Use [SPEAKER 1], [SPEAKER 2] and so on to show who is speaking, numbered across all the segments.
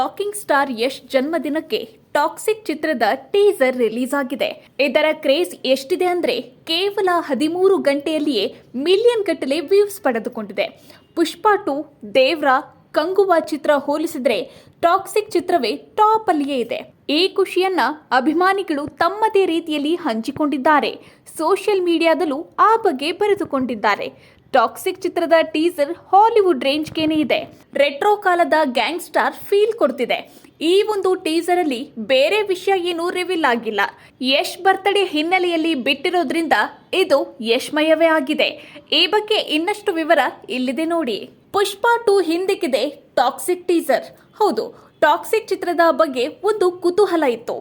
[SPEAKER 1] Rocking star Yash ಜನ್ಮದಿನಕ್ಕೆ Toxic ಚಿತ್ರದ teaser release ಆಗಿದೆ ಇದರ ಕ್ರೇಜ್ ಎಷ್ಟಿದೆ ಅಂದ್ರೆ ಕೇವಲ ಹದಿಮೂರು ಗಂಟೆಯಲ್ಲಿಯೇ ಮಿಲಿಯನ್ ಗಟ್ಟಲೆ ವ್ಯೂಸ್ ಪಡೆದುಕೊಂಡಿದೆ. ಪುಷ್ಪಾ ಟು, ದೇವ್ರ, ಕಂಗುವ ಚಿತ್ರ ಹೋಲಿಸಿದ್ರೆ ಟಾಕ್ಸಿಕ್ ಚಿತ್ರವೇ ಟಾಪ್ ಅಲ್ಲಿಯೇ ಇದೆ. ಈ ಖುಷಿಯನ್ನ ಅಭಿಮಾನಿಗಳು ತಮ್ಮದೇ ರೀತಿಯಲ್ಲಿ ಹಂಚಿಕೊಂಡಿದ್ದಾರೆ. ಸೋಷಿಯಲ್ ಮೀಡಿಯಾದಲ್ಲೂ ಆ ಬಗ್ಗೆ ಬರೆದುಕೊಂಡಿದ್ದಾರೆ. ಟಾಕ್ಸಿಕ್ ಚಿತ್ರದ ಟೀಸರ್ ಹಾಲಿವುಡ್ ರೇಂಜ್ಗೇನೆ ಇದೆ. ರೆಟ್ರೋ ಕಾಲದ ಗ್ಯಾಂಗ್ಸ್ಟಾರ್ ಫೀಲ್ ಕೊಡ್ತಿದೆ. ಈ ಒಂದು ಟೀಸರ್ ಅಲ್ಲಿ ಬೇರೆ ವಿಷಯ ಏನೂ ರಿವೀಲ್ ಆಗಿಲ್ಲ. ಯಶ್ ಬರ್ತ್ಡೇ ಹಿನ್ನೆಲೆಯಲ್ಲಿ ಬಿಟ್ಟಿರೋದ್ರಿಂದ ಇದು ಯಶ್ಮಯವೇ ಆಗಿದೆ. ಈ ಬಗ್ಗೆ ಇನ್ನಷ್ಟು ವಿವರ ಇಲ್ಲಿದೆ ನೋಡಿ. ಪುಷ್ಪ ಟು ಹಿಂದಿಕ್ಕಿದೆ ಟಾಕ್ಸಿಕ್ ಟೀಸರ್. ಹೌದು, ಟಾಕ್ಸಿಕ್ ಚಿತ್ರದ ಬಗ್ಗೆ ಒಂದು ಕುತೂಹಲ ಇತ್ತು.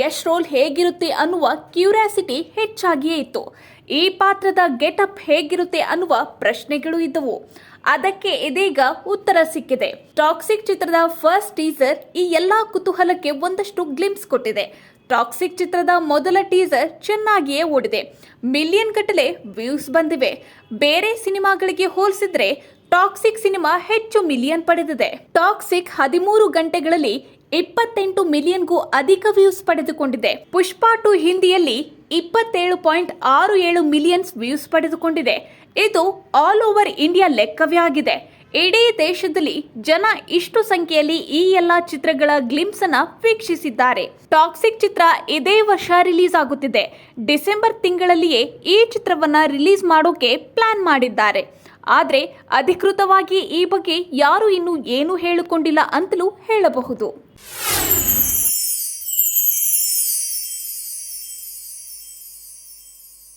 [SPEAKER 1] ಯಶ್ ರೋಲ್ ಹೇಗಿರುತ್ತೆ ಅನ್ನುವ ಕ್ಯೂರಿಯಾಸಿಟಿ ಹೆಚ್ಚಾಗಿಯೇ ಇತ್ತು. ಈ ಪಾತ್ರದ ಗೆಟಪ್ ಹೇಗಿರುತ್ತೆ ಅನ್ನುವ ಪ್ರಶ್ನೆಗಳು ಇದ್ದವು. ಅದಕ್ಕೆ ಇದೀಗ ಉತ್ತರ ಸಿಕ್ಕಿದೆ. ಟಾಕ್ಸಿಕ್ ಚಿತ್ರದ ಫಸ್ಟ್ ಟೀಸರ್ ಈ ಎಲ್ಲಾ ಕುತೂಹಲಕ್ಕೆ ಒಂದಷ್ಟು ಗ್ಲಿಮ್ಸ್ ಕೊಟ್ಟಿದೆ. ಟಾಕ್ಸಿಕ್ ಚಿತ್ರದ ಮೊದಲ ಟೀಸರ್ ಚೆನ್ನಾಗಿಯೇ ಓಡಿದೆ. ಮಿಲಿಯನ್ ಗಟ್ಟಲೆ ವ್ಯೂಸ್ ಬಂದಿವೆ. ಬೇರೆ ಸಿನಿಮಾಗಳಿಗೆ ಹೋಲಿಸಿದ್ರೆ ಟಾಕ್ಸಿಕ್ ಸಿನಿಮಾ ಹೆಚ್ಚು ಮಿಲಿಯನ್ ಪಡೆದಿದೆ. ಟಾಕ್ಸಿಕ್ ಹದಿಮೂರು ಗಂಟೆಗಳಲ್ಲಿ ಇಪ್ಪತ್ತೆಂಟು ಮಿಲಿಯನ್ಗೂ ಅಧಿಕ ವ್ಯೂಸ್ ಪಡೆದುಕೊಂಡಿದೆ. ಪುಷ್ಪಾ ಟು ಹಿಂದಿಯಲ್ಲಿ ಇಪ್ಪತ್ತೇಳು ಪಾಯಿಂಟ್ ಆರು ಏಳು ಮಿಲಿಯನ್ಸ್ ವ್ಯೂಸ್ ಪಡೆದುಕೊಂಡಿದೆ. ಇದು ಆಲ್ ಓವರ್ ಇಂಡಿಯಾ ಲೆಕ್ಕವೇ ಆಗಿದೆ ಇಡೀ ದೇಶದಲ್ಲಿ ಜನ ಇಷ್ಟು ಸಂಖ್ಯೆಯಲ್ಲಿ ಈ ಎಲ್ಲ ಚಿತ್ರಗಳ ಗ್ಲಿಮ್ಸ್ ಅನ್ನ ವೀಕ್ಷಿಸಿದ್ದಾರೆ. ಟಾಕ್ಸಿಕ್ ಚಿತ್ರ ಇದೇ ವರ್ಷ ರಿಲೀಸ್ ಆಗುತ್ತಿದೆ. ಡಿಸೆಂಬರ್ ತಿಂಗಳಲ್ಲಿಯೇ ಈ ಚಿತ್ರವನ್ನ ರಿಲೀಸ್ ಮಾಡೋಕೆ ಪ್ಲಾನ್ ಮಾಡಿದ್ದಾರೆ. ಆದರೆ ಅಧಿಕೃತವಾಗಿ ಈ ಬಗ್ಗೆ ಯಾರು ಇನ್ನೂ ಏನೂ ಹೇಳಿಕೊಂಡಿಲ್ಲ ಅಂತಲೂ ಹೇಳಬಹುದು.